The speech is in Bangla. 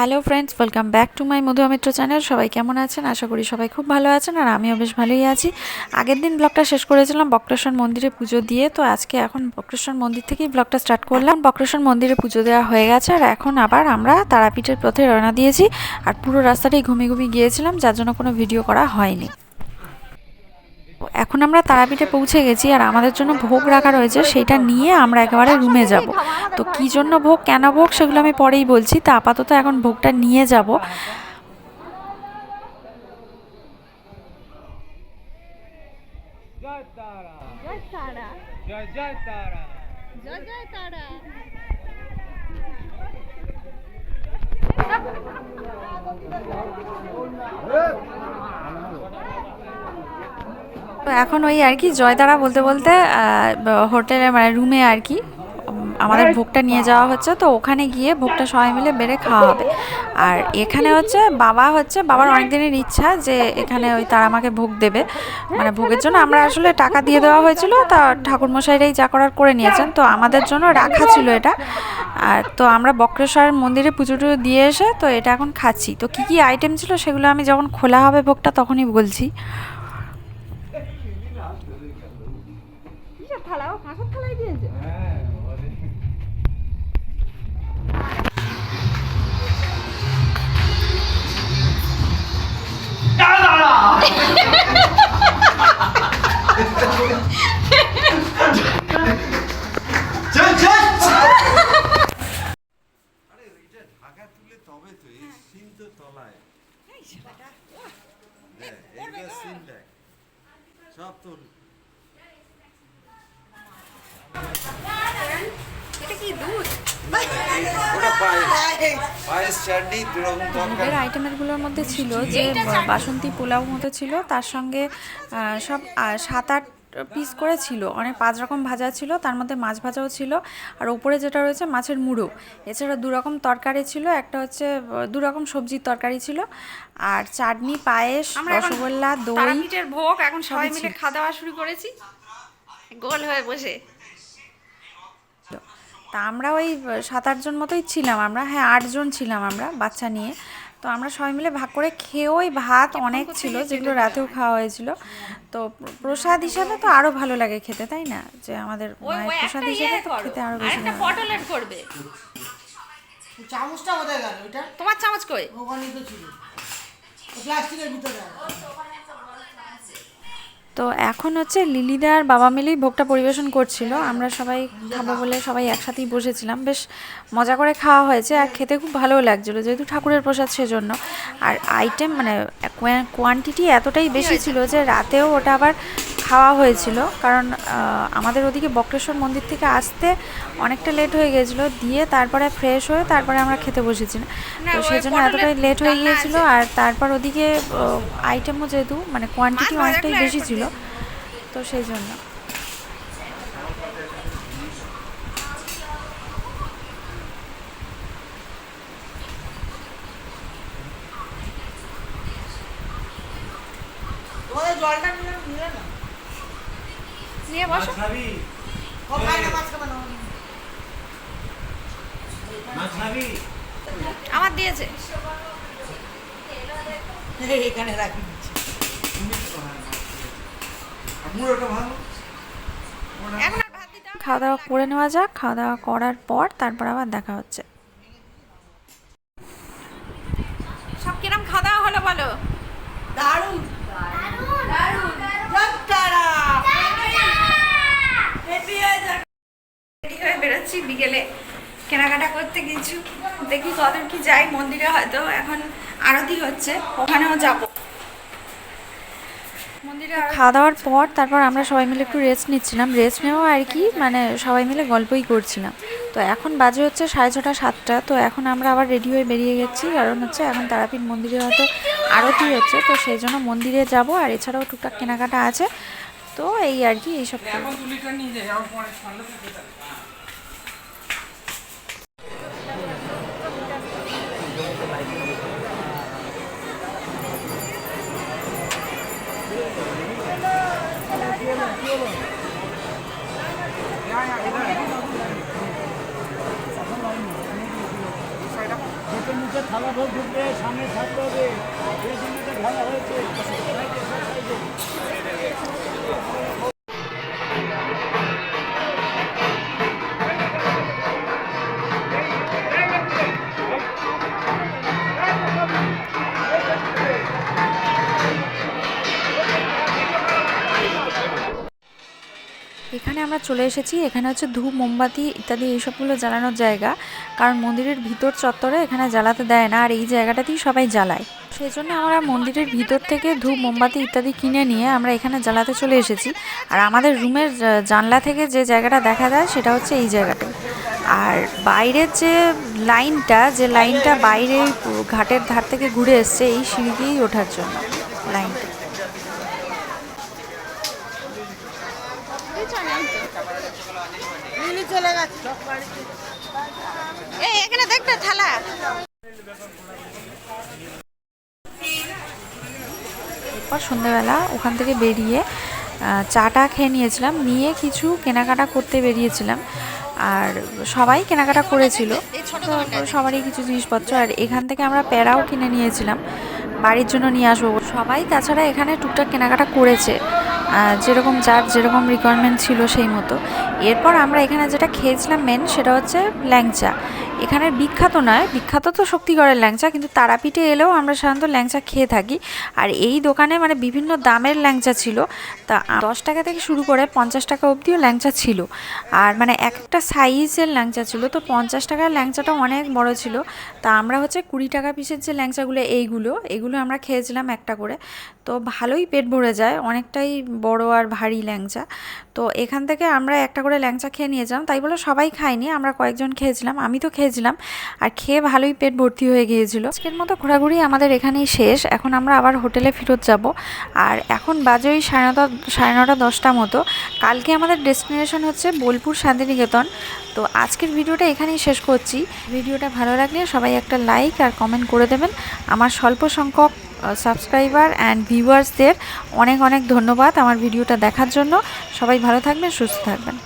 Hello friends welcome back to my Madhu Mitra channel সবাই কেমন আছেন? আশা করি সবাই খুব ভালো আছেন আর আমিও বেশ ভালোই আছি। আগের দিন ব্লগটা শেষ করেছিলাম বক্রেশ্বর মন্দিরে পুজো দিয়ে, তো আজকে এখন বক্রেশ্বর মন্দির থেকেই ব্লগটা স্টার্ট করলাম। বক্রেশ্বর মন্দিরে পুজো দেওয়া হয়ে গেছে আর এখন আবার আমরা তারাপীঠের পথে রওনা দিয়েছি। আর পুরো রাস্তাটাই ঘুমিয়ে ঘুমিয়ে গিয়েছিলাম, যার জন্য কোনো ভিডিও করা হয়নি। এখন আমরা তারাপীঠে পৌঁছে গেছি আর আমাদের জন্য ভোগ রাখা রয়েছে সেটা নিয়ে আমরা একেবারে রুমে যাব। তো কি জন্য ভোগ কেন ভোগ সেগুলো আমি পরেই বলছি। তা আপাতত এখন ভোগটা নিয়ে যাব। জয় জয় তারা। জয় জয় তারা। জয় জয় তারা। তো এখন ওই আর কি জয়তারা বলতে বলতে হোটেলে মানে রুমে আর কি আমাদের ভোগটা নিয়ে যাওয়া হচ্ছে তো ওখানে গিয়ে ভোগটা সবাই মিলে বেড়ে খাওয়া হবে। আর এখানে হচ্ছে বাবা হচ্ছে বাবার অনেক দিনের ইচ্ছা যে এখানে ওই তারা আমাকে ভোগ দেবে। মানে ভোগের জন্য আমরা আসলে টাকা দিয়ে দেওয়া হয়েছিল তা ঠাকুরমশাইরাই যা করার করে নিয়েছেন তো আমাদের জন্য রাখা ছিল এটা। আর তো আমরা বক্রেশ্বর মন্দিরে পুজো টুজো দিয়ে এসে তো এটা এখন খাচ্ছি। তো কী কী আইটেম ছিল সেগুলো আমি যখন খোলা হবে ভোগটা তখনই বলছি। কিসের থালা? ও কাঁসার থালায় দিয়েছে। আরে এটা ঢাকা তুলে তবে তো এই সিন তো তলায়। দেখ। সব তোর ভোগের তরকারি আইটেমেরগুলোর মধ্যে ছিল যে বাসন্তী পোলাও মতো ছিল তার সঙ্গে সব সাত আট পিস করে ছিল। অনেক পাঁচ রকম ভাজা ছিল তার মধ্যে মাছ ভাজাও ছিল। আর ওপরে যেটা রয়েছে মাছের মুড়ো। এছাড়া দু রকম তরকারি ছিল একটা হচ্ছে আহ, দু রকম সবজির তরকারি ছিল। আর চাটনি পায়েস রসগোল্লা দই ভোগ এখন সবাই মিলে খাওয়া দাওয়া শুরু করেছি। গোল হয়ে বসে। তা আমরা ওই সাত আটজন মতোই ছিলাম আমরা। হ্যাঁ আটজন ছিলাম আমরা বাচ্চা নিয়ে। তো আমরা সবাই মিলে ভাগ করে খেয়ে ওই ভাত অনেক ছিল যেগুলো রাতেও খাওয়া হয়েছিল। তো প্রসাদ হিসাবে তো আরও ভালো লাগে খেতে তাই না? যে আমাদের প্রসাদ একটা হিসেবে ইয়ে তো খেতে আরও বেশি। পটলের করবে। চামচটা কোথায় গেল? তোমার চামচ কই? ওখানেই তো ছিল। প্লাস্টিকের ভিতরে। আছে। তো এখন হচ্ছে লিলিদা আর বাবা মিলেই ভোগটা পরিবেশন করছিল। আমরা সবাই খাব বলে সবাই একসাথেই বসেছিলাম। বেশ মজা করে খাওয়া হয়েছে আর খেতে খুব ভালোও লাগছিল যেহেতু ঠাকুরের প্রসাদ সেজন্য। আর আইটেম মানে কোয়ান্টিটি এতটাই বেশি ছিল যে রাতেও ওটা আবার খাওয়া হয়েছিল। কারণ আমাদের ওদিকে বক্রেশ্বর মন্দির থেকে আসতে অনেকটা লেট হয়ে গেছিল। দিয়ে তারপরে ফ্রেশ হয়ে তারপরে আমরা খেতে বসেছি। না, তো সেই জন্য এতটাই লেট হয়ে গিয়েছিল। আর তারপর ওদিকে আইটেমও যেহেতু মানে কোয়ান্টিটি অনেকটাই বেশি ছিল। তো সেই জন্য জলটা নিয়ে বসো। আমার দিয়েছে। এখানে রাখি? খাওয়া দাওয়া করে নেওয়া যাক। খাওয়া দাওয়া করার পর তারপর আবার দেখা হচ্ছে। সব কিরম খাওয়া দাওয়া হলো বলো? দারুণ ডাক্তারা রেডি বেরোচ্ছি বিকেলে কেনাকাটা করতে কিছু দেখি কদর কি যাই মন্দিরে হয়তো এখন আরতি হচ্ছে ওখানেও যাব। খাওয়া দাওয়ার পর তারপর আমরা সবাই মিলে একটু রেস্ট নিচ্ছিলাম। রেস্ট নেওয়া আর কি মানে সবাই মিলে গল্পই করছিলাম। তো এখন বাজে হচ্ছে সাড়ে ছটা সাতটা তো এখন আমরা আবার রেডি হয়ে বেরিয়ে গেছি। কারণ হচ্ছে এখন তারাপীঠ মন্দিরে হয়তো আরতি হচ্ছে তো সেই জন্য মন্দিরে যাব। আর এছাড়াও টুকটাক কেনাকাটা আছে। তো এই আর কি এইসব ফুটবে সামনে থাকতে হবে। এই জন্য খেলা হয়েছে। এখানে আমরা চলে এসেছি। এখানে হচ্ছে ধূপ, মোমবাতি ইত্যাদি এইসবগুলো জ্বালানোর জায়গা। কারণ মন্দিরের ভিতর চত্বরে এখানে জ্বালাতে দেয় না, আর এই জায়গাটাতেই সবাই জ্বালায়। সেই জন্য আমরা মন্দিরের ভিতর থেকে ধূপ, মোমবাতি ইত্যাদি কিনে নিয়ে আমরা এখানে জ্বালাতে চলে এসেছি। আর আমাদের রুমের জানলা থেকে যে জায়গাটা দেখা যায় সেটা হচ্ছে এই জায়গাটাই আর বাইরের যে লাইনটা যে লাইনটা বাইরে ঘাটের ধার থেকে ঘুরে এসছে, এই সিঁড়ি দিয়েই ওঠার জন্য লাইনটা। মিলি চলে গেছে। এই এখানে থালা। এরপর সন্ধেবেলা ওখান থেকে বেরিয়ে চাটা খেয়ে নিয়েছিলাম। নিয়ে কিছু কেনাকাটা করতে বেরিয়েছিলাম। আর সবাই কেনাকাটা করেছিল। তো সবারই কিছু জিনিসপত্র। আর এখান থেকে আমরা প্যারাও কিনে নিয়েছিলাম। বাড়ির জন্য নিয়ে আসব। সবাই তাছাড়া এখানে টুকটাক কেনাকাটা করেছে। যেরকম যার যেরকম রিকোয়ারমেন্ট ছিল সেই মতো। এরপর আমরা এখানে যেটা খেয়েছিলাম মেন সেটা হচ্ছে ল্যাংচা। এখানের বিখ্যাত নয়, বিখ্যাত তো শক্তিগড়ের ল্যাংচা, কিন্তু তারাপীঠে এলেও আমরা সাধারণত ল্যাংচা খেয়ে থাকি। আর এই দোকানে মানে বিভিন্ন দামের ল্যাংচা ছিল। তা দশ টাকা থেকে শুরু করে পঞ্চাশ টাকা অবধিও ল্যাংচা ছিল। আর মানে এক একটা সাইজের ল্যাংচা ছিল, তো পঞ্চাশ টাকার ল্যাংচাটা অনেক বড় ছিল। তা আমরা হচ্ছে কুড়ি টাকা পিসের যে ল্যাংচাগুলো, এইগুলো, এগুলো আমরা খেয়েছিলাম একটা করে। তো ভালোই পেট ভরে যায়, অনেকটাই বড় আর ভারী ল্যাংচা। তো এখান থেকে আমরা একটা করে ল্যাংচা খেয়ে নিয়ে নিয়েছিলাম। তাই বলে সবাই খাইনি আমরা কয়েকজন খেয়েছিলাম। আমি তো খেয়েছিলাম। আর খেয়ে ভালোই পেট ভর্তি হয়ে গিয়েছিল। আজকের মতো ঘোরাঘুরি আমাদের এখানেই শেষ। এখন আমরা আবার হোটেলে ফেরত যাব। আর এখন বাজে ওই সাড়ে নটা সাড়ে নটা দশটা মতো। কালকে আমাদের ডেস্টিনেশন হচ্ছে বোলপুর শান্তিনিকেতন। তো আজকের ভিডিওটা এখানেই শেষ করছি। ভিডিওটা ভালো লাগলে সবাই একটা লাইক আর কমেন্ট করে দেবেন। আমার স্বল্প সংখ্যক সাবস্ক্রাইবার অ্যান্ড ভিউয়ার্সদের অনেক অনেক ধন্যবাদ আমার ভিডিওটা দেখার জন্য। সবাই ভালো থাকবেন, সুস্থ থাকবেন।